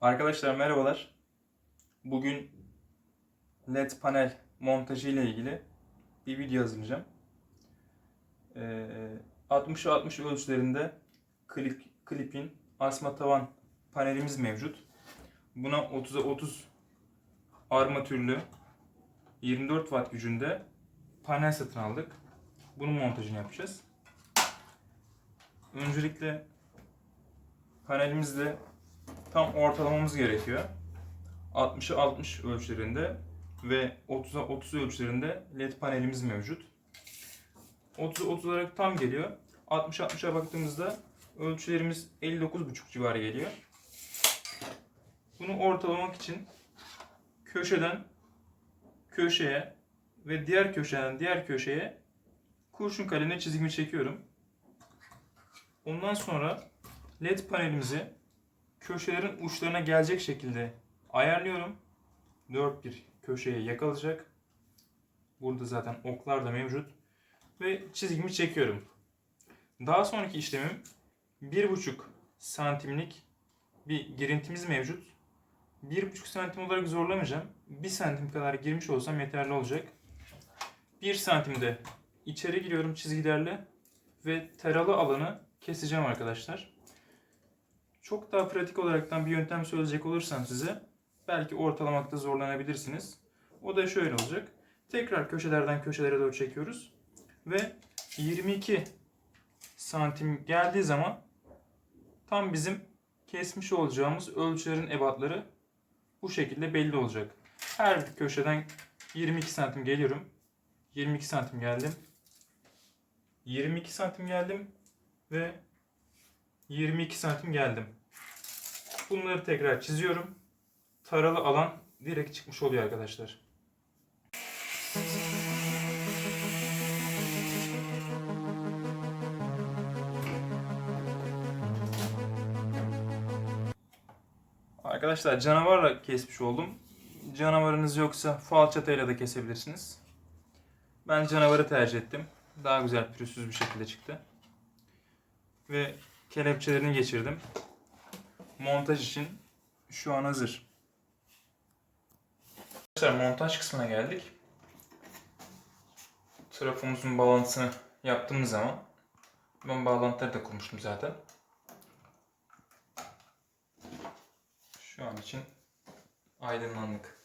Arkadaşlar merhabalar. Bugün LED panel montajı ile ilgili bir video hazırlayacağım. Ee, 60 60 ölçülerinde klip, klipin asma tavan panelimiz mevcut. Buna 30'a 30 armatürlü 24 watt gücünde panel satın aldık. Bunun montajını yapacağız. Öncelikle panelimizde tam ortalamamız gerekiyor. 60'a 60 ölçülerinde ve 30'a 30 ölçülerinde led panelimiz mevcut. 30'a 30 olarak tam geliyor. 60'a 60'a baktığımızda ölçülerimiz 59,5 civarı geliyor. Bunu ortalamak için köşeden köşeye ve diğer köşeden diğer köşeye kurşun kalemle çizgimi çekiyorum. Ondan sonra led panelimizi köşelerin uçlarına gelecek şekilde ayarlıyorum. Dört bir köşeye yakalayacak. Burada zaten oklar da mevcut. Ve çizgimi çekiyorum. Daha sonraki işlemim 1,5 santimlik bir girintimiz mevcut. 1,5 santim olarak zorlamayacağım. 1 santim kadar girmiş olsam yeterli olacak. 1 santimde içeri giriyorum çizgilerle ve taralı alanı keseceğim arkadaşlar. Çok daha pratik olaraktan bir yöntem söyleyecek olursam size belki ortalamakta zorlanabilirsiniz. O da şöyle olacak. Tekrar köşelerden köşelere doğru çekiyoruz ve 22 santim geldiği zaman tam bizim kesmiş olacağımız ölçülerin ebatları bu şekilde belli olacak. Her bir köşeden 22 santim geliyorum. 22 santim geldim. 22 santim geldim ve 22 santim geldim. Bunları tekrar çiziyorum. Taralı alan direkt çıkmış oluyor arkadaşlar. Arkadaşlar canavarla kesmiş oldum. Canavarınız yoksa falçatayla da kesebilirsiniz. Ben canavarı tercih ettim. Daha güzel pürüzsüz bir şekilde çıktı. Ve kelepçelerini geçirdim. Montaj için şu an hazır. Arkadaşlar montaj kısmına geldik. Trafomuzun bağlantısını yaptığımız zaman ben bağlantıları da kurmuştum zaten. Şu an için aydınlandık.